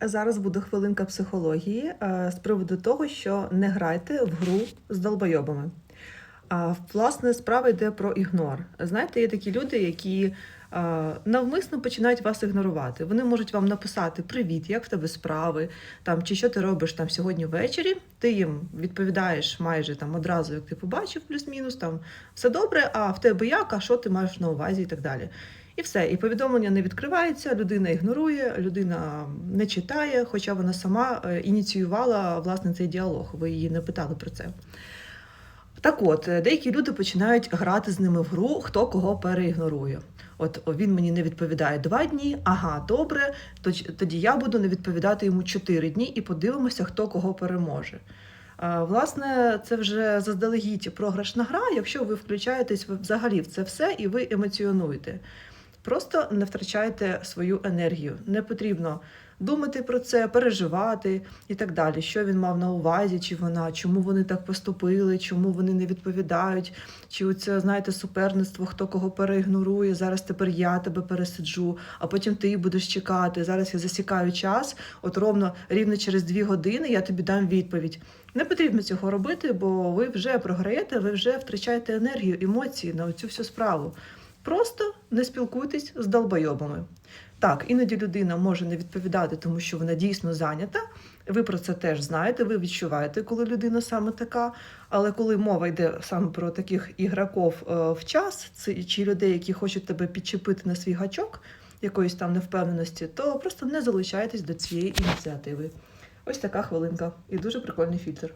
Зараз буде хвилинка психології е, з приводу того, що не грайте в гру з долбойобами. А власне справа йде про ігнор. Знаєте, є такі люди, які навмисно починають вас ігнорувати. Вони можуть вам написати Привіт, як в тебе справи? Там чи що ти робиш там сьогодні ввечері. Ти їм відповідаєш майже там одразу, як ти побачив, плюс-мінус, там все добре, а в тебе як, а що ти маєш на увазі і так далі. І все, і повідомлення не відкривається, людина ігнорує, людина не читає, хоча вона сама е, ініціювала власне цей діалог. Ви її не питали про це. Так от, е, деякі люди починають грати з ними в гру, хто кого переігнорує. От він мені не відповідає два дні, ага, добре, тоді- я буду не відповідати йому чотири дні і подивимося, хто кого переможе. Власне, це вже заздалегідь програшна гра, якщо ви включаєтесь взагалі в це все і ви емоціонуєте. Просто не втрачайте свою енергію. Не потрібно думати про це, переживати і так далі. Що він мав на увазі, чи вона, чому вони так поступили, чому вони не відповідають, чи оце, знаєте, суперництво, хто кого переігнорує. Зараз тепер я тебе пересиджу, а потім ти будеш чекати. Зараз я засікаю час, от ровно рівно через дві години я тобі дам відповідь. Не потрібно цього робити, бо ви вже програєте, ви вже втрачаєте енергію, емоції на цю всю справу. Просто не спілкуйтесь з долбойобами. Так, іноді людина може не відповідати, тому що вона дійсно зайнята. Ви про це теж знаєте, ви відчуваєте, коли людина саме така. Але коли мова йде саме про таких ігроків е, в час, чи людей, які хочуть тебе підчепити на свій гачок якоїсь там невпевненості, то просто не залучайтесь до цієї ініціативи. Ось така хвилинка і дуже прикольний фільтр.